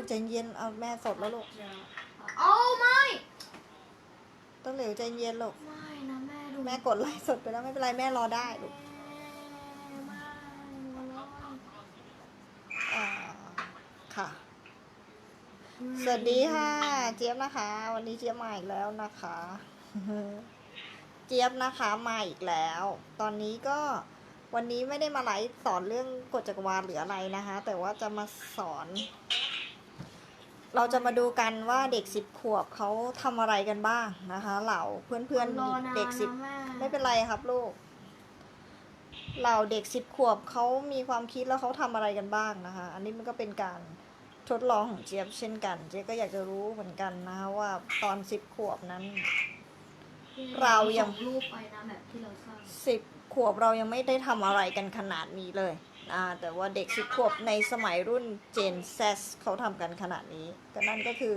ลูกใจเย็นเอาแม่สดแล้วลูกเอาไม่ต้องเหลวใจเย็นลูกไม่นะแม่ดูแม่กดไลฟ์สดไปแล้วไม่เป็นไรแม่รอได้ลูกไม่ไม่ไม่อ่าค่ะ สวัสดีค่ะ เจี๊ยบนะคะ วันนี้เจี๊ยบมาอีกแล้วนะคะ เจี๊ยบนะคะมาอีกแล้ว ตอนนี้ก็วันนี้ไม่ได้มาไลฟ์สอนเรื่องกฎจักรวาลหรืออะไรนะคะ แต่ว่าจะมาสอน เราจะมาดูกันว่าเด็กสิบขวบเขาทำอะไรกันบ้างนะคะ เหล่าเพื่อนรอนานๆเด็กสิบ นะแม่ไม่เป็นไรครับลูก เหล่าเด็กสิบขวบเขามีความคิดแล้วเขาทำอะไรกันบ้างนะคะ อันนี้มันก็เป็นการทดลองของเจี๊ยบเช่นกัน เจี๊ยบก็อยากจะรู้เหมือนกันนะคะว่าตอนสิบขวบนั้น เรายัง ส่รูปไปนะแบบที่เราสร้างสิบขวบเรายังไม่ได้ทำอะไรกันขนาดนี้เลย อ่าแต่ว่าเด็กสิบขวบในสมัยรุ่นเจนเซสเขาทำกันขนาดนี้ ก็นั่นก็คือ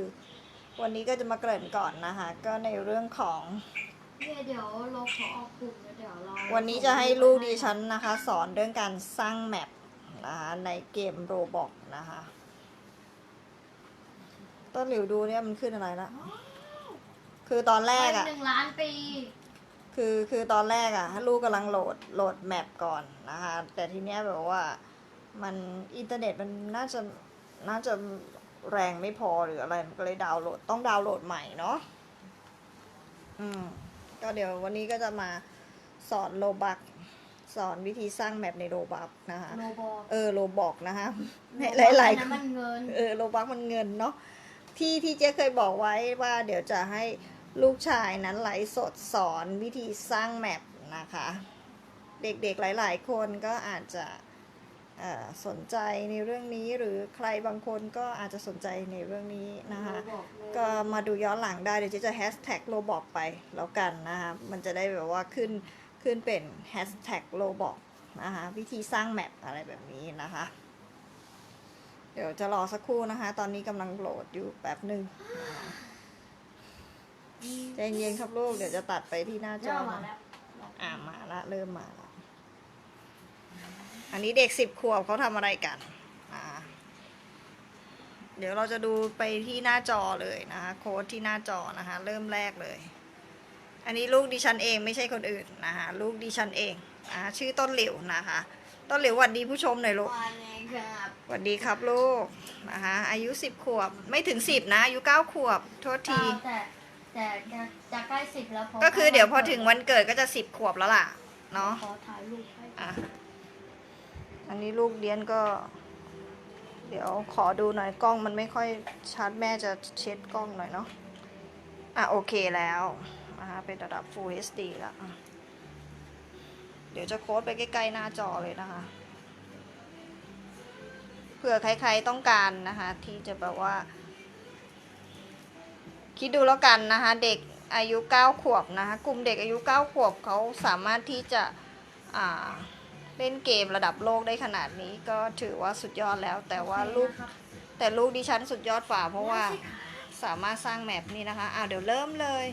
วันนี้ก็จะมาเกริ่นก่อนนะคะ ก็ในเรื่องของ เนี่ยเดี๋ยวเราขอออกกลุ่มแล้วเดี๋ยวเราวันนี้จะให้ลูกดิฉันนะคะ สอนเรื่องการสร้างแมปนะคะในเกมโรบอกนะคะต้นหลิวดูเนี่ยมันขึ้นอะไรละคือตอนแรกไปอะ หนึ่งล้านปี คือคือตอนแรกอะลูกกำลังโหลดโหลดแมปก่อนนะคะ แต่ทีเนี้ยแบบว่ามันอินเทอร์เน็ตมันน่าจะน่าจะแรงไม่พอหรืออะไรมันก็เลยดาวน์โหลดต้องดาวน์โหลดใหม่เนาะอืมก็เดี๋ยววันนี้ก็จะมาสอนโลบักสอนวิธีสร้างแมปในโลบักนะคะโนบอลเออโลบอกนะคะหลายหลายๆนั้นมันเงินเออโลบักมันเงินเนาะที่ที่เจ๊เคยบอกไว้ว่าเดี๋ยวจะให้ ลูกชายนั้นไลฟ์สดสอนวิธีสร้างแมปนะคะ เด็กๆหลายๆ คนก็อาจจะสนใจในเรื่องนี้หรือใครบางคนก็อาจจะสนใจในเรื่องนี้นะคะ ก็มาดูย้อนหลังได้เดี๋ยวจะแฮชแท็กโลบอกไปแล้วกันนะคะ มันจะได้แบบว่าขึ้นขึ้นเป็นแฮชแท็กโลบอกนะคะวิธีสร้างแมปอะไรแบบนี้นะคะ เดี๋ยวจะรอสักครู่นะคะ ตอนนี้กำลังโหลดอยู่แป๊บหนึ่งนะคะ ใจเย็นครับลูก เดี๋ยวจะตัดไปที่หน้าจเจ้าอมานะแล้วอ่ามาละ เริ่มมาละอันนี้เด็กสิบขวบเขาทำอะไรกัน อ่า เดี๋ยวเราจะดูไปที่หน้าจอเลยนะคะ โค้ดที่หน้าจอนะคะ เริ่มแรกเลย อันนี้ลูกดิฉันเองไม่ใช่คนอื่นนะคะลูกดิฉันเองนะคะชื่อต้นหลิวนะคะ ต้นหลิวหวัดดีผู้ชมหน่อยลูกวันนี้ครับสวัสดีครับลูกนะคะอายุสิบขวบไม่ถึงสิบนะอายุเก้าขวบโทษที แต่แต่จะจะใกล้สิบแล้วพก็คือเดี๋ยวพอถึงวันเกิดก็จะสิบขวบแล้วล่ะ เนาะขอถ่ายรูปให้อะอันนี้ลูกเดียนก็ เดี๋ยวขอดูหน่อยกล้องมันไม่ค่อยชัดแม่จะเช็ดกล้องหน่อยเนาะอะโอเคแล้วนะคะเป็นระดับ Full HD แล้วอะเดี๋ยวจะโค้ดไปใกล้ๆหน้าจอเลยนะคะเผื่อใครๆต้องการนะคะ ที่จะแบบว่า คิดดูแล้วกันนะคะ เด็กอายุ 9 ขวบนะคะ กลุ่มเด็กอายุ 9 ขวบเขาสามารถที่จะอ่าเล่นเกมระดับโลกได้ขนาดนี้ก็ถือว่าสุดยอดแล้ว แต่ว่าลูกนะครับแต่ลูกดิฉันสุดยอดฝ่าเพราะว่าสามารถสร้างแมปนี่นะคะอ่าเดี๋ยวเริ่มเลย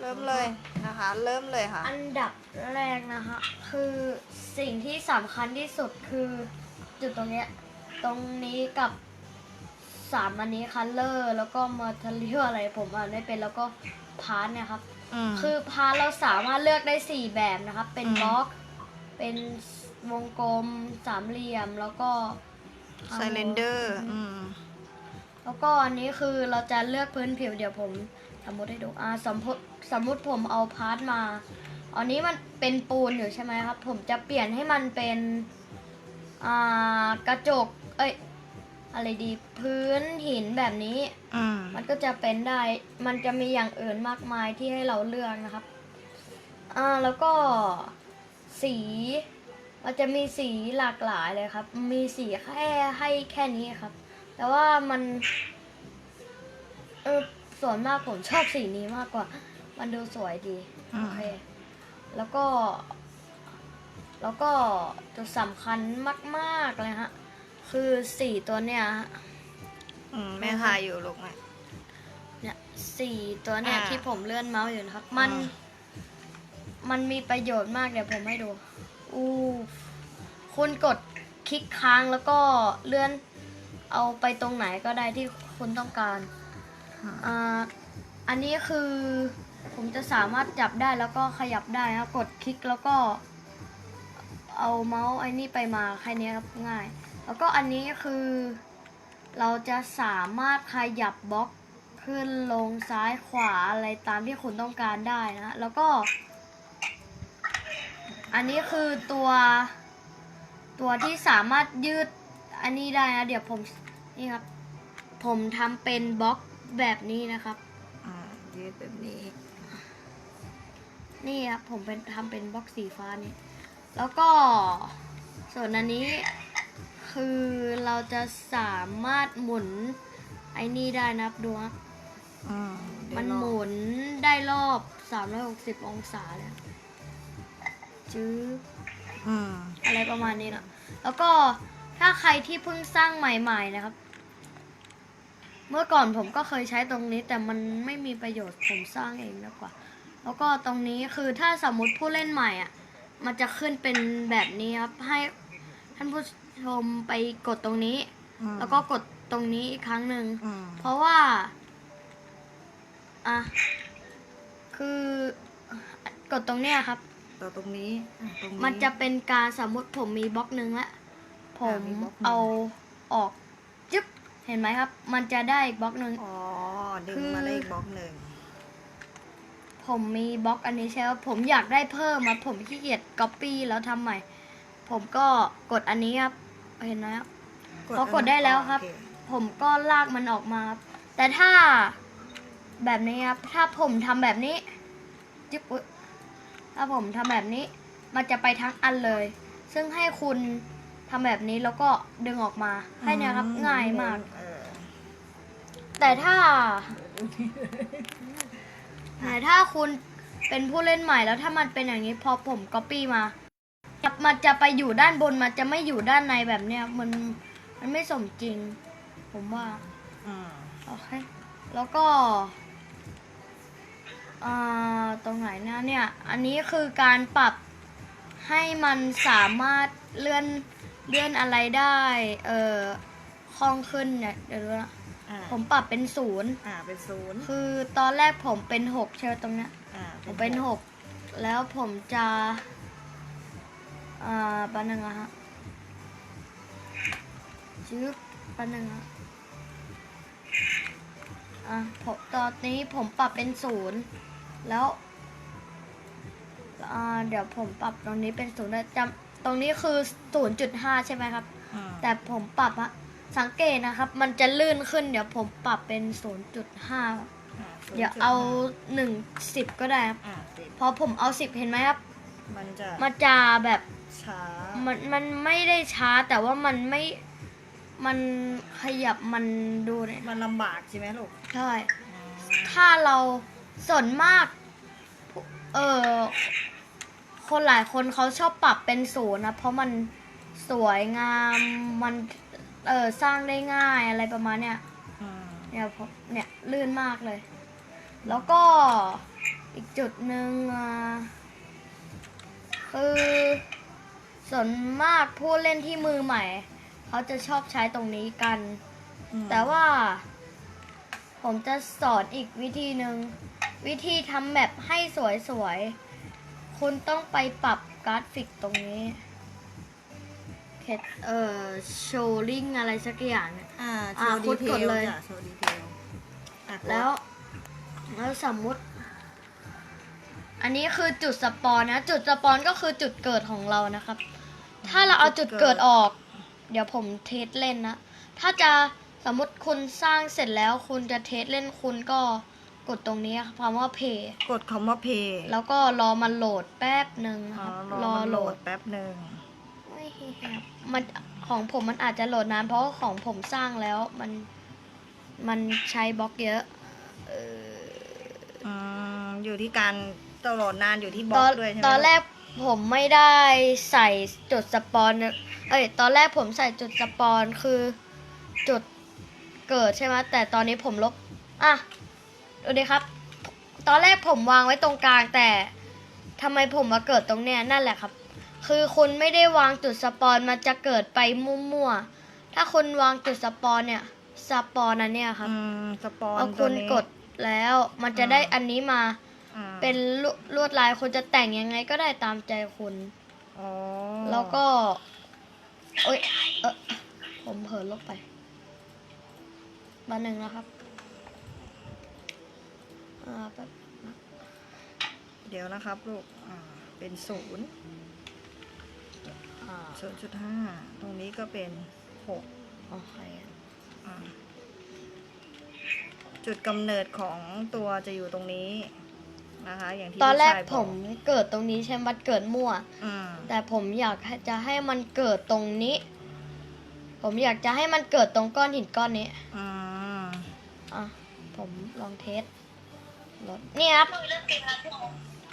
เริ่มเลยนะคะ เริ่มเลยค่ะ อันดับแรกนะคะ คือสิ่งที่สำคัญที่สุดคือจุดตรงเนี้ยตรงนี้กับ สามอันนี้คัลเลอร์แล้วก็มาทเรียอะไรผมอ่านไม่เป็นแล้วก็พาร์ทเนี่ยครับ อืม คือพาร์ทเราสามารถเลือกได้สี่แบบนะครับ เป็นอืม บล็อก เป็นวงกลมสามเหลี่ยมแล้วก็ ไซเลนเดอร์อืม แล้วก็อันนี้คือเราจะเลือกพื้นผิวเดี๋ยวผม สมมติให้ดูอ่าสมมติสมมติผมเอาพาร์ทมา อันนี้มันเป็นปูนอยู่ใช่ไหมครับ ผมจะเปลี่ยนให้มันเป็นอ่ากระจก เอ้ย อะไรดีพื้นหินแบบนี้ อืมมันก็จะเป็นได้ มันจะมีอย่างอื่นมากมายที่ให้เราเลือกนะครับ อ่าแล้วก็สี มันจะมีสีหลากหลายเลยครับ มีสีแค่ให้แค่นี้ครับ แต่ว่ามันเออส่วนมากผมชอบสีนี้มากกว่า มันดูสวยดีอืโอมเค แล้วก็ แล้วก็จุดสำคัญมาก ๆ เลยฮะ คือสีตัวเนี้ยฮะ อืมแม่ทายอยู่ลูกแม่ เนี่ยสี่ตัวเนี่ยอ่าที่ผมเลื่อนเมาส์อยู่นะครับ มัน อ่า มันมีประโยชน์มากเดี๋ยวผมให้ดูอู้คุณกดคลิกค้างแล้วก็เลื่อนเอาไปตรงไหนก็ได้ที่คุณต้องการอ่าอันนี้คือผมจะสามารถจับได้แล้วก็ขยับได้ครับกดคลิกแล้วก็ เอาเมาส์ไอ้นี่ไปมาแค่นี้ครับง่าย แล้วก็อันนี้คือเราจะสามารถขยับบล็อกขึ้นลงซ้ายขวาอะไรตามที่คุณต้องการได้นะแล้วก็ อันนี้คือตัวตัวที่สามารถยืดอันนี้ได้นะ เดี๋ยวผมนี่ครับ ผมทำเป็นบล็อกแบบนี้นะครับอ่ายืดแบบนี้ นี่ครับผมเป็นทำเป็นบล็อกสีฟ้านี่ แล้วก็ส่วนอันนี้ คือเราจะสามารถหมุนไอ้นี่ได้นะครับดูครับอืมเดี๋ยวมันลองหมุนได้รอบ 360 องศาเลยจื้ออืมอะไรประมาณนี้นะแล้วก็ถ้าใครที่เพิ่งสร้างใหม่ๆนะครับ เมื่อก่อนผมก็เคยใช้ตรงนี้แต่มันไม่มีประโยชน์ผมสร้างเองดีกว่า แล้วก็ตรงนี้คือถ้าสมมุติผู้เล่นใหม่อะ มันจะขึ้นเป็นแบบนี้ครับ ให้ท่านผู้ ชมไปกดตรงนี้ อืมแล้วก็กดตรงนี้อีกครั้งหนึ่ง อืมเพราะว่า อะ คือ กดตรงเนี้ยครับ ต่อตรงนี้อะตรงนี้ มันจะเป็นการสมมติผมมีบล็อกหนึ่งแล้วผมอ่ามีบล็อกหนึ่ง เอาออกจึ๊บ เห็นไหมครับ มันจะได้อีกบล็อกหนึ่ง อ๋อดึคืงอมาได้อีกบล็อกหนึ่งผมมีบล็อกอันนี้ใช่ไหมผมอยากได้เพิ่มมาผมขี้เกียจก๊อปปี้แล้วทำใหม่ ผมก็กดอันนี้ครับ เห็นไหมครับพอกดได้แล้วครับโอเผมก็ลากมันออกมาครับแต่ถ้าแบบนี้ครับ ถ้าผมทำแบบนี้จึ๊บอุ๊ยถ้าผมทำแบบนี้ มันจะไปทั้งอันเลย ซึ่งให้คุณทำแบบนี้แล้วก็ดึงออกมาแค่เนี้ยครับอืง่ายมากเออแต่ถ้า แต่ถ้าคุณเป็นผู้เล่นใหม่แล้วถ้ามันเป็นอย่างนี้พอผมก๊อปปี้มา มันจะไปอยู่ด้านบนมันจะไม่อยู่ด้านในแบบเนี้ยมันมันไม่สมจริง ผมว่าอืมโอเคแล้วก็อ่าตรงไหนนะเนี่ย อันนี้คือการปรับให้มันสามารถเลื่อนเลื่อนอะไรได้ เอ่อคล่องขึ้นเนี่ยเดี๋ยวดูนะอ่าผมปรับเป็นศูนย์อ่าเป็นศูนย์คือตอนแรกผมเป็นหกใช่ไหมตรงเนี้ย อ่าผมเป็นหกแล้วผมจะ อ่าปันหนึ่งอะฮะจื๊บปันหนึ่งอะอะผมตอนนี้ผมปรับเป็นศูนย์แล้วอ่าเดี๋ยวผมปรับตรงนี้เป็นศูนย์แล้วจำตรงนี้คือศูนย์จุดห้าใช่ไหมครับอืมแต่ผมปรับอะสังเกตนะครับ มันจะลื่นขึ้น เดี๋ยวผมปรับเป็นศูนย์จุดห้าอ่าเดี๋ยวเอาหนึ่งสิบก็ได้ครับอ่าติดพอผมเอาสิบเห็นไหมครับ มันจะมันจะแบบ ช้า มันมันไม่ได้ช้าแต่ว่ามันไม่ มันขยับมันดูเนี่ยมันลำบากใช่ไหมลูกใช่อืมถ้าเราส่วนมาก เออคนหลายคนเขาชอบปรับเป็นศูนย์นะ เพราะมันสวยงามมัน เออสร้างได้ง่ายอะไรประมาณเนี้ยอืมเนี่ยผมเนี่ย ลื่นมากเลย แล้วก็อีกจุดหนึ่งอะคือ ส่วนมากผู้เล่นที่มือใหม่ เขาจะชอบใช้ตรงนี้กันอืมแต่ว่า ผมจะสอนอีกวิธีหนึ่งวิธีทำแบบให้สวยๆ คุณต้องไปปรับกราฟิกตรงนี้เคสเอ่อโชว์ลิงอะไรสักอย่างเนี่ย อ่าโชอ่าว์คุดีดเทกดลเลย จ้ะโชว์ดีเทลอะกดแล้วแล้วสมมุติ อันนี้คือจุดสปอนนะ จุดสปอนก็คือจุดเกิดของเรานะครับ ถ้าเราเอาจุดเกิดออก เดี๋ยวผมเทสเล่นนะ ถ้าจะสมมติคุณสร้างเสร็จแล้วคุณจะเทสเล่นคุณก็กดตรงนี้ครับคำว่าเพย์กดคำว่าเพย์แล้วก็รอมันโหลดแป๊บหนึ่งนะอ๋คอรับรอมันโหลดดแป๊บหนึ่งไม่ครับมันของผมมันอาจจะโหลดนานเพราะว่าของผมสร้างแล้วมันมันใช้บล็อกเยอะเอออืมอยู่ที่การตลอดนานอยู่ที่บล็ตออกนด้วยใช่ไหมตอนแรก ผมไม่ได้ใส่จุดสปอนนะเอ้ยตอนแรกผมใส่จุดสปอนคือจุดเกิดใช่ไหมแต่ตอนนี้ผมลบอะดูดิครับ ตอนแรกผมวางไว้ตรงกลางแต่ทำไมผมมาเกิดตรงเนี้ยนั่นแหละครับ คือคุณไม่ได้วางจุดสปอนมันจะเกิดไปมั่วๆถ้าคุณวางจุดสปอนเนี่ยสปอนอันเนี้ยครับอืมสปอนเอาตัคุวณนี้กดแล้วมันจะอืมได้อันนี้มาอ่า เป็นลวลวดลายคุณจะแต่งยังไงก็ได้ตามใจคุณอ๋อแล้วก็โอ้ยเออผมเผลอลบไปมาหนึ่งนะครับอ่าแป๊บเดี๋ยวนะครับลูกอ่าเป็นศูนย์อ่าศูนย์จุดห้าตรงนี้ก็เป็นหกโอเคอ่าจุดกำเนิดของตัวจะอยู่ตรงนี้ นะคะอย่างที่ตอนแรกลูชายบผมเกิดตรงนี้ใช่ไหมมันเกิดมั่ว อืมแต่ผมอยากให้จะให้มันเกิดตรงนี้ ผมอยากจะให้มันเกิดตรงก้อนหินก้อนนี้ อืมอะ ผมลองเทสรถเนี่ยครับ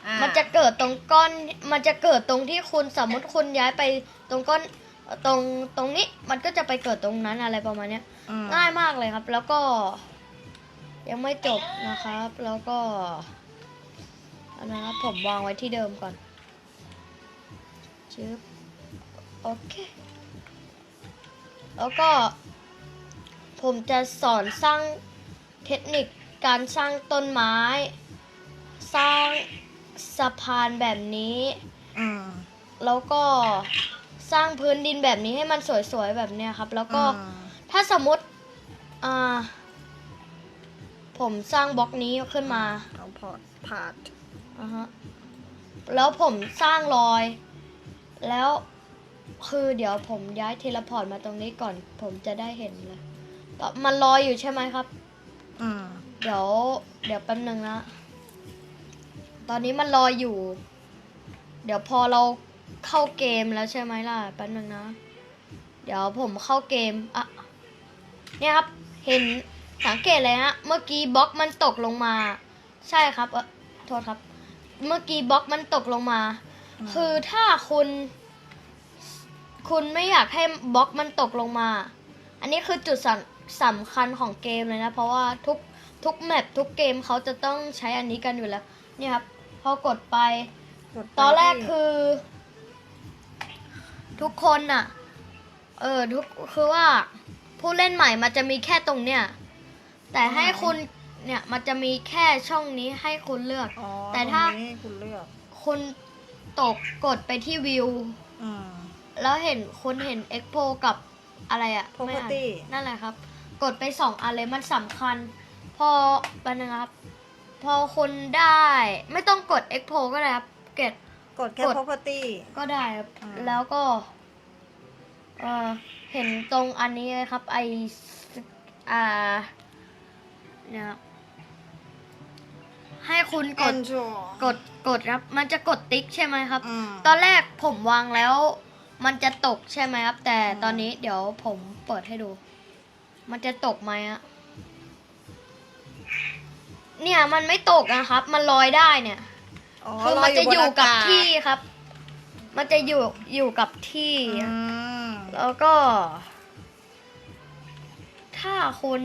อ่ามันจะเกิดตรงก้อน มันจะเกิดตรงที่คุณสมมติคุณย้ายไปตรงก้อนเอ่อตรงตรงนี้ มันก็จะไปเกิดตรงนั้นอะไรประมาณเนี้ย อืม ง่ายมากเลยครับ แล้วก็ ยังไม่จบนะครับ แล้วก็อั นนะครับผมวางไว้ที่เดิมก่อนชึบโอเค แล้วก็ ผมจะสอนสร้างเทคนิคการสร้างต้นไม้ สร้างสะพานแบบนี้อืมแล้วก็สร้างพื้นดินแบบนี้ให้มันสวยๆแบบเนี้ยครับ แล้วก็อืมถ้าสมมติอ่าผมสร้างบล็อกนี้ขึ้นมาเอาพอร์ตพาด อ่าฮะแล้วผมสร้างรอย แล้วคือเดี๋ยวผมย้ายเทเลพอร์ตมาตรงนี้ก่อน ผมจะได้เห็นเลยต่อมันลอยอยู่ใช่ไหมครับ อืมเดี๋ยว เดี๋ยวแป๊บนึงนะตอนนี้มันลอยอยู่ เดี๋ยวพอเราเข้าเกมแล้วใช่ไหมล่ะแป๊บนึงนะ เดี๋ยวผมเข้าเกมอะเนี่ยครับเห็นสังเกตเลยฮะเมื่อกี้บล็อกมันตกลงมา ใช่ครับเออโทษครับ เมื่อกี้บล็อกมันตกลงมาอืมคือถ้าคุณ คุณไม่อยากให้บล็อกมันตกลงมา อันนี้คือจุดสำสำคัญของเกมเลยนะ เพราะว่าทุกทุกแมปทุกเกมเขาจะต้องใช้อันนี้กันอยู่แล้ว เนี่ยครับ พอกดไป กดไปตอนแรกที่คือ ทุกคนน่ะ เออทุกคือว่าผู้เล่นใหม่มันจะมีแค่ตรงเนี้ยแต่ให้คุณ เนี่ยมันจะมีแค่ช่องนี้ให้คุณเลือก อ๋อแต่ถ้าตรงนี้คุณเลือกคุณตกกดไปที่วิว อืม แล้วเห็นคุณเห็นเอ็กโพกับอะไรอะไม่อ่าน Property นั่นแหละครับ กดไปสองอันเลยมันสำคัญ พอปันนะครับ พอคุณได้ ไม่ต้องกดเอ็กโพก็ได้ครับเกตกดแค่ กด property ก็ได้ครับอ่า แล้วก็เออเห็นตรงอันนี้เลยครับ ไออ่าเนี่ยครับ ให้คุณกด Ensure กดกดครับ มันจะกดติ๊กใช่ไหมครับอืมตอนแรกผมวางแล้ว มันจะตกใช่ไหมครับ แต่อืมตอนนี้เดี๋ยวผมเปิดให้ดู มันจะตกไหมอะเนี่ยมันไม่ตกนะครับ มันลอยได้เนี่ยอ๋อคือลมันจะบอยู่กับากาศที่ครับ มันจะอยู่อยู่กับที่อืมแล้วก็ ถ้าคุณ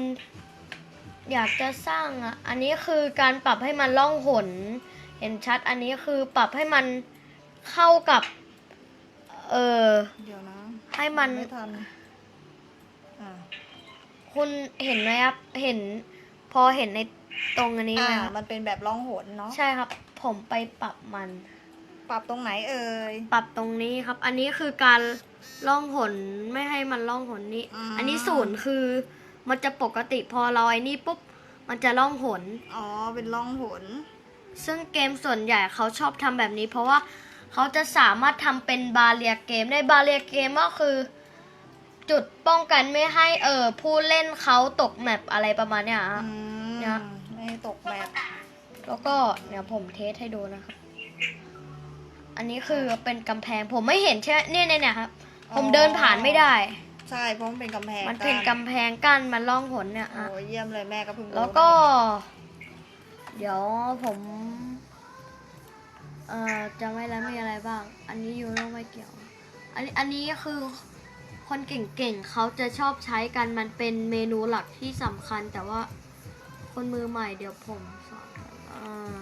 อยากจะสร้างอะอันนี้คือการปรับให้มันล่องหน เห็นชัดอันนี้คือปรับให้มันเข้ากับ เออเดี๋ยวนะให้มันไม่ทันอ่าคุณเห็นไหมครับ เห็นพอเห็นในตรงอันนี้ไหมอ่าครับมันเป็นแบบล่องหนเนาะใช่ครับ ผมไปปรับมัน ปรับตรงไหนเอ่ย ปรับตรงนี้ครับ อันนี้คือการล่องหนไม่ให้มันล่องหนนี้อ่าอันนี้ศูนย์คือ มันจะปกติพอเราไอ้นี่ปุ๊บ มันจะล่องหน อ๋อ เป็นล่องหน ซึ่งเกมส่วนใหญ่เขาชอบทำแบบนี้ เพราะว่าเขาจะสามารถทำเป็นบาเรียเกมได้บาเรียเกมก็คือ จุดป้องกันไม่ให้เออผู้เล่นเขาตกแมปอะไรประมาณเนี้ยฮะอืมเนี่ยไม่ตกแบบแล้วก็เดี๋ยวผมเทสให้ดูนะครับ อันนี้คือเป็นกำแพงผมไม่เห็นใช่ไหมเนี่ยเนี่ยเนี่ยครับ ผมเดินผ่านไม่ได้ ใช่เพราะมันเป็นกำแพงมันเป็นกั้กำแพงกั้นมันล่องหนเนี่ยโอ้อะยเยี่ยมเลยแม่ก็เพิ่งรู้แล้วก็ เดี๋ยวผมเอ่อจะไม่แล้วมีอะไรบ้าง อันนี้ยูโรไม่เกี่ยว อันนี้อันนี้คือคนเก่งๆเขาจะชอบใช้กันมันเป็นเมนูหลักที่สำคัญ แต่ว่าคนมือใหม่เดี๋ยวผมสอนก่อนอ่า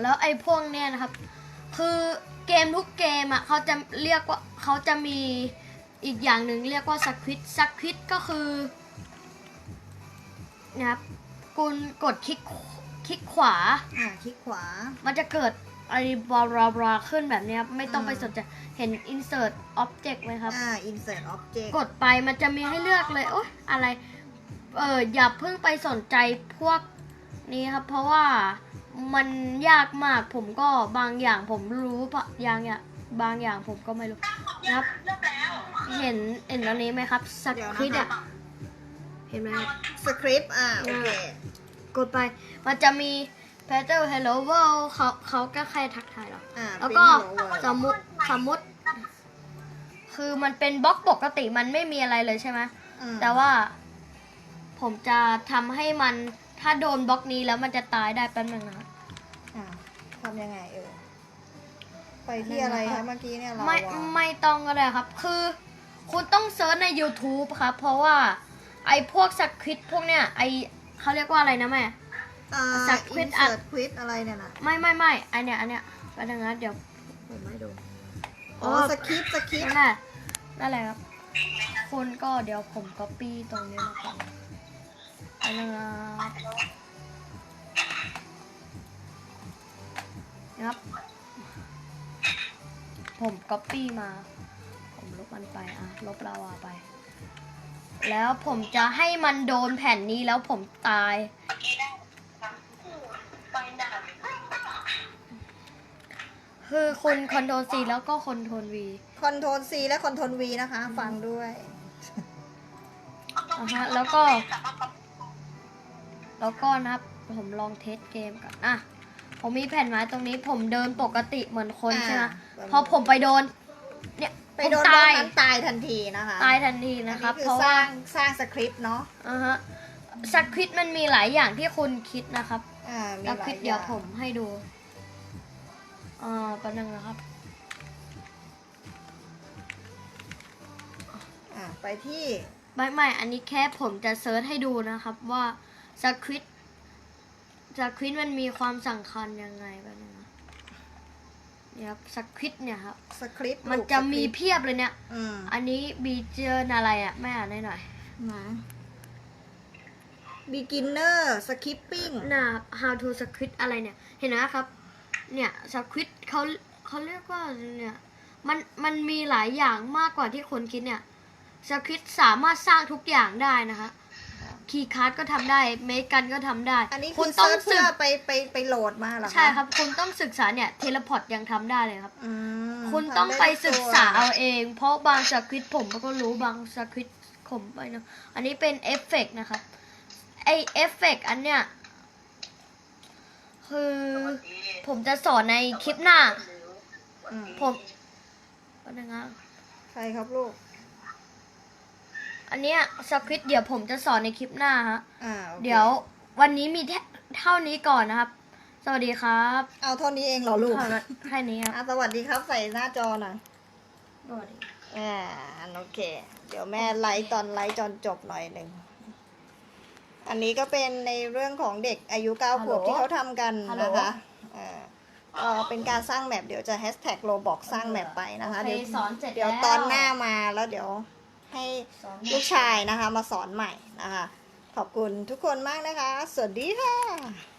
แล้วไอ้พวกเนี้ยนะครับ คือเกมทุกเกมอะเขาจะเรียกว่าเขาจะมี อีกอย่างหนึ่งเรียกว่าสควิตสควิตก็คือนะครับคุณกดคลิกคลิกขวา อ่าคลิกขวา มันจะเกิดอะไรบลาบลาบลาขึ้นแบบเนี้ยไม่ต้องอ่าไปสนใจเห็น insert object ไหมครับ อ่า insert object กดไปมันจะมีให้เลือกเลยโอ๊ยอะไร เอออย่าเพิ่งไปสนใจพวกนี้ครับ เพราะว่ามันยากมากผมก็บางอย่างผมรู้ปะอย่างอย่างบางอย่างผมก็ไม่รู้นะครับ เห็นเห็นตรงนี้ไหมครับสเดี๋ยวคริปต์นะคะอะเห็นไหมครับ script อ่าโอเคกดไปมันจะมี p a t t e r hello world เขาเขาก็แค่ทักทายเราอ่าแล้วก็เป็น hello world สมมติสมมติ คือมันเป็นบล็อกปกติมันไม่มีอะไรเลยใช่ไหมอืมแต่ว่า ผมจะทำให้มันถ้าโดนบล็อกนี้แล้วมันจะตายได้แป๊บนึงนะครับอ่าทำยังไงเออไปที่อะไรคะเมื่อกี้เนี่ยเราไม่อะไม่ต้องก็ได้ครับ คือ คุณต้องเซิร์ชใน YouTube ครับ เพราะว่าไอ้พวกสคริปต์พวกเนี้ยไอเขาเรียกว่าอะไรนะแม่อ่า script อะ insert quit อะไรเนี่ยนะไม่ไม่ไม่ไอเนี้ยอันเนี้ยแป๊บนึงนะเดี๋ยวผมให้ดูอ๋อ script script นั่นแหละนั่นแหละครับคุณก็เดี๋ยวผมก๊อปปี้ตรงนี้มาก่อนอันนะครับนะครับผมก๊อปปี้มาผม ลบมันไปอะลบลาวาไป แล้วผมจะให้มันโดนแผ่นนี้แล้วผมตาย คือคุณคอนโทรล C แล้วก็คอนโทรล V control C และ control V นะคะ ฟังด้วยอะฮะแล้วก็ แล้วก็นะครับผมลองเทสเกมก่อนอะผมมีแผ่นไม้ตรงนี้ผมเดินปกติเหมือนคนอ่าใช่ไหมประมาณพอผมไปโดน เนี่ยไปผมโดนบล็ตาอกยนั้นตายทันทีนะคะตายทันทีอันนะครับนี้เพคือราะสว่าร้างสร้างสคริปต์เนาะอ่าฮะสคริปต์มันมีหลายอย่างที่คุณคิดนะครับอ่ามีสหคลาริยปต์อเดี๋ยวย่างผมให้ดูอ่าแป๊บนึงนะครับ อ่าไปที่ไม่ไม่อันนี้แค่ผมจะเซิร์ชให้ดูนะครับว่าสคริปต์สคริปต์มันมีความสำคัญยังไงบ้างนะ เนี่ยครับสคริปต์เนี่ยครับสคริปต์มันจะมีเพียบเลยเนี่ยอืมอันนี้บีเจอร์อะไรอะแม่อ่านให้หน่อยนะ beginner skipping หน้า how to script อะไรเนี่ย เห็นไหมครับ เนี่ยสคริปต์เขาเขาเรียกว่าเนี่ยมันมันมีหลายอย่างมากกว่าที่คนคิดเนี่ยสคริปต์สามารถสร้างทุกอย่างได้นะคะ คีย์การ์ดก็ทำได้เมกันก็ทำได้ อันนี้คุคืณอต้อเซิงร์ชศึเพื่อกไปไปไปโหลดมาเหรอคะใช่ครับ คุณต้องศึกษาเนี่ยเทเลพอร์ตยังทำได้เลยครับ อืมคุณต้องทำด้ไปทุศึกตัวษาเอาเอง เพราะบางสคริปต์ผมก็รู้บางสคริปต์ผมไปนะอันนี้เป็นเอฟเฟกต์นะครับไอเอฟเฟกต์อันเนี้ยคือผมจะสอนในคลิปหน้า อืมผมแป๊บนึงนะใครครับลูก อันเนี้ยสคริปต์เดี๋ยวผมจะสอนในคลิปหน้าฮะอ่าโอคเดี๋ยววันนี้มีแค่เท่านี้ก่อนนะครับ สวัสดีครับเอาเท่านี้เองเหรอลูกเท่านั้นแค่นี้ครับอะสวัสดีครับใส่หน้าจอหน่อยสวัสดี อ่าโอเค เดี๋ยวแม่ไลฟ์ตอนไลฟ์จอนจบหน่อยหนึ่งอันนี้ก็เป็นในเรื่องของเด็กอายุเก้าขวบที่เขาทำกันนะคะอ่าเอ่อเป็นการสร้างแมปเดี๋ยวจะแฮชแท็กโลบอกสร้างแมปไปนะคะโอเคเดี๋ยวสอนเสร็จเดี๋ยวแล้ว ตอนหน้ามาแล้วเดี๋ยว ให้ลูกชายนะคะ มาสอนใหม่นะคะ ขอบคุณทุกคนมากนะคะ สวัสดีค่ะ